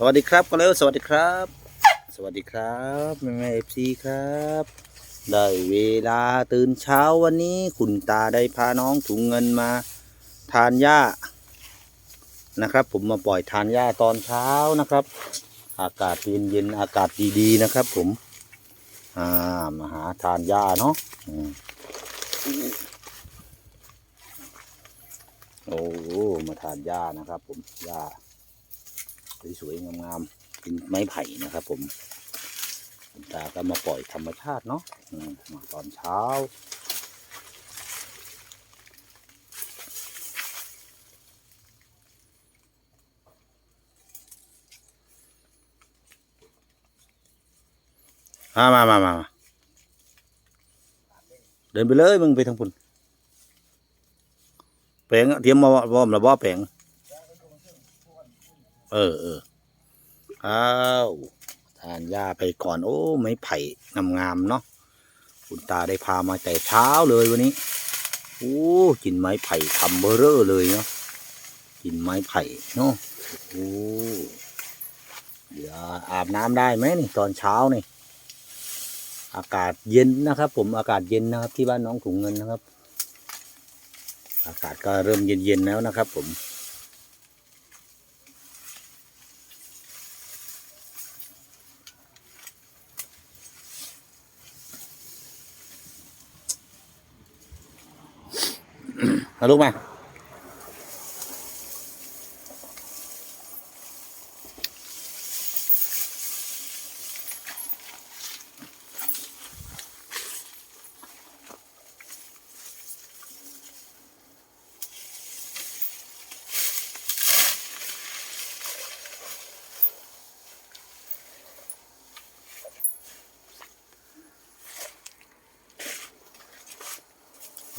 สวัสดีครับก็แล้วสวัสดีครับ สวัสดีครับแม่แม่เอฟซีครับ ได้เวลาตื่นเช้าวันนี้คุณตาได้พาน้องถุงเงินมาทานหญ้านะครับ ผมมาปล่อยทานหญ้าตอนเช้านะครับ อากาศเย็นเย็นๆอากาศดีๆนะครับ ผมอ่ามาหาทานหญ้าเนาะโอ้มาทานหญ้านะครับ ผมหญ้า สวยๆงามๆเป็นไม้ไผ่นะครับ ผมคุณตาก็มาปล่อยธรรมชาติเนาะอืมมาตอนเช้ามามามามาเดินไปเลยมึงไปทางพุ่นแปลงเตรียมมาบ่อมแล้วบ่แปลง เออเอออ้าวทานหญ้าไปก่อน โอ้ ไม้ไผ่งามๆเนาะคุณตาได้พามาแต่เช้าเลยวันนี้ โอ้กินไม้ไผ่ทำเบอร์เรอเลยเนาะกินไม้ไผ่เนาะโอ้เดี๋ยวอาบน้ำได้ไหมนี่ตอนเช้านี่ อากาศเย็นนะครับ ผมอากาศเย็นนะครับ ที่บ้านน้องถุงเงินนะครับ อากาศก็เริ่มเย็นๆแล้วนะครับ ผม มาลูกมา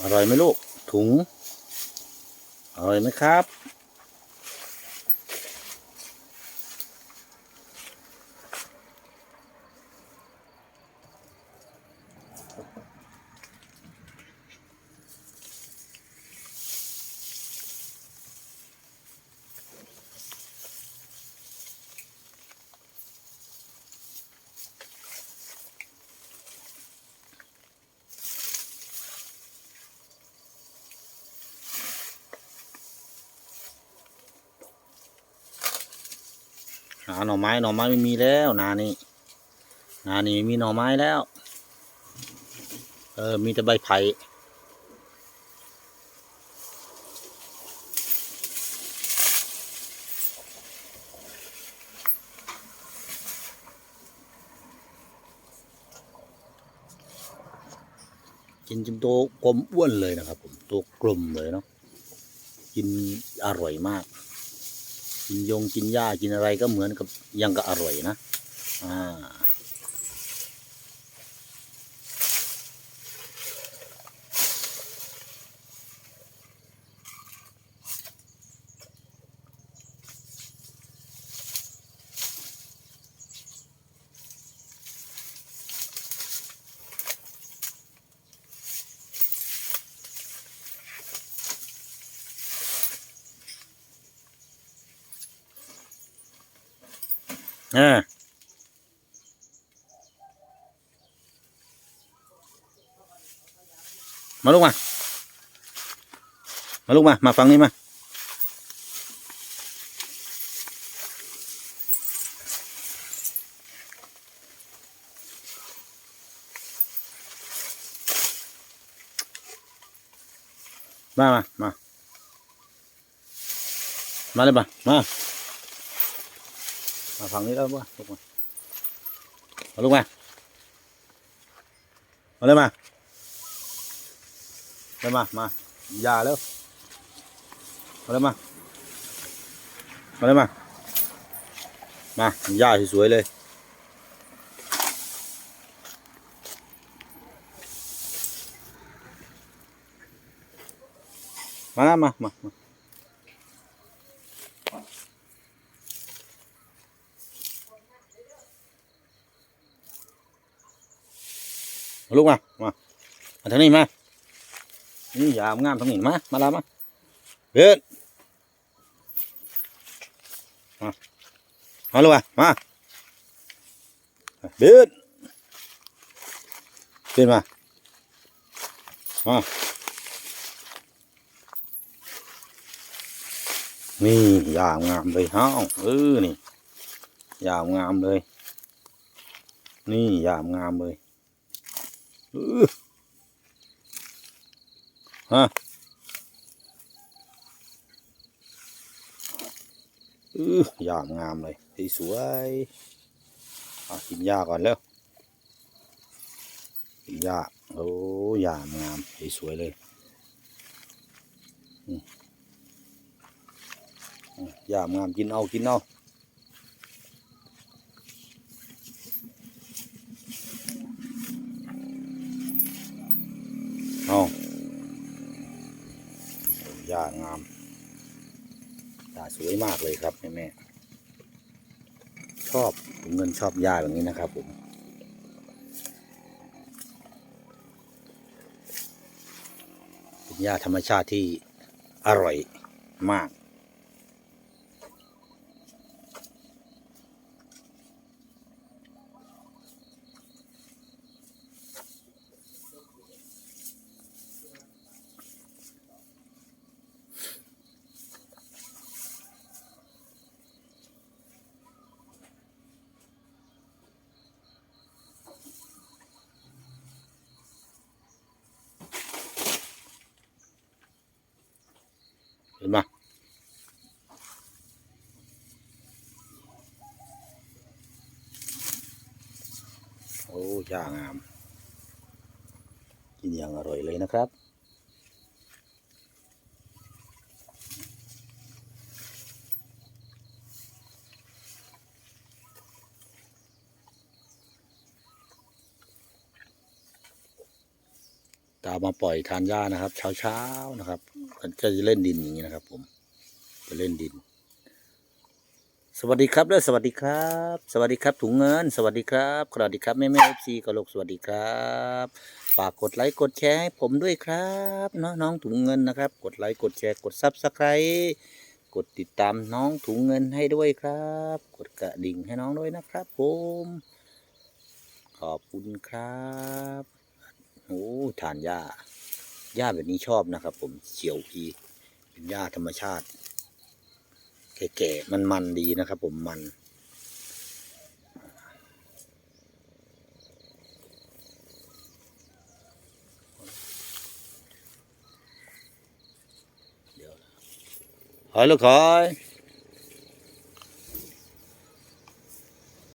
อร่อยไหมลูก ถุง อร่อยไหมครับ หาหน่อไม้หน่อไม้ไม่มีแล้วนานี่นานี่ไม่มีหน่อไม้แล้ว เออมีแต่ใบไผ่กินจนตัวกลมอ้วนเลยนะครับผมตัวกลมเลยเนาะกินอร่อยมาก กินยงกินหญ้ากินอะไรก็เหมือนกับยังก็อร่อยนะ อ่า อ่ามาลูกมา มาลูกมา มาฟังนี่มา มา มา มา มาเลยมามา มาฝั่งนี้แล้วป่ะลูกมาเอาลูกมามาเลยมาเลยมา มาอย่าแล้วมาเลยมา มาเลยมา มาหญ้าสวยๆเลย มาแล้วมามามา ลูกมา มามาทางนี้มา นี่ย่างามทางนี้มา มาแล้วมาเดินมามาลูกอะมาเดินเดินมา มา นี่ยาวงามเลยเฮ้าเออนี่ยาวงามเลย นี่ยาวงามเลย ฮะอือยางงามเลยสวยเอากินหญ้าก่อนแล้วกินหญ้าโอ้ยางงามสวยเลยอืมอืมยางามกินเอากินเอาเอาางามตาสวยมากเลยครับแม่แม่ชอบผมเงินชอบหญ้าแบบนี้นะครับผมเป็นหญ้าธรรมชาติที่อร่อยมาก โอ้ย่างาม กินอย่างอร่อยเลยนะครับตามาปล่อยทานหญ้านะครับ เช้าๆนะครับมันก็จะเล่นดินอย่างนี้นะครับ ผมจะเล่นดิน สวัสดีครับด้วยสวัสดีครับ สวัสดีครับถุงเงิน สวัสดีครับสวัสดีครับแม่แม่เอฟซีกะโหลกสวัสดีครับฝากกดไลค์กดแชร์ให้ผมด้วยครับเนาะน้องถุงเงินนะครับ กดไลค์กดแชร์กดซับสไครต์กดติดตามน้องถุงเงินให้ด้วยครับ กดกระดิ่งให้น้องด้วยนะครับ ผม ขอบคุณครับโอ้ทานหญ้าหญ้าแบบนี้ชอบนะครับ ผมเขียวพีเป็นหญ้าธรรมชาติ แก่ๆ มันๆดีนะครับผมมันเดี๋ย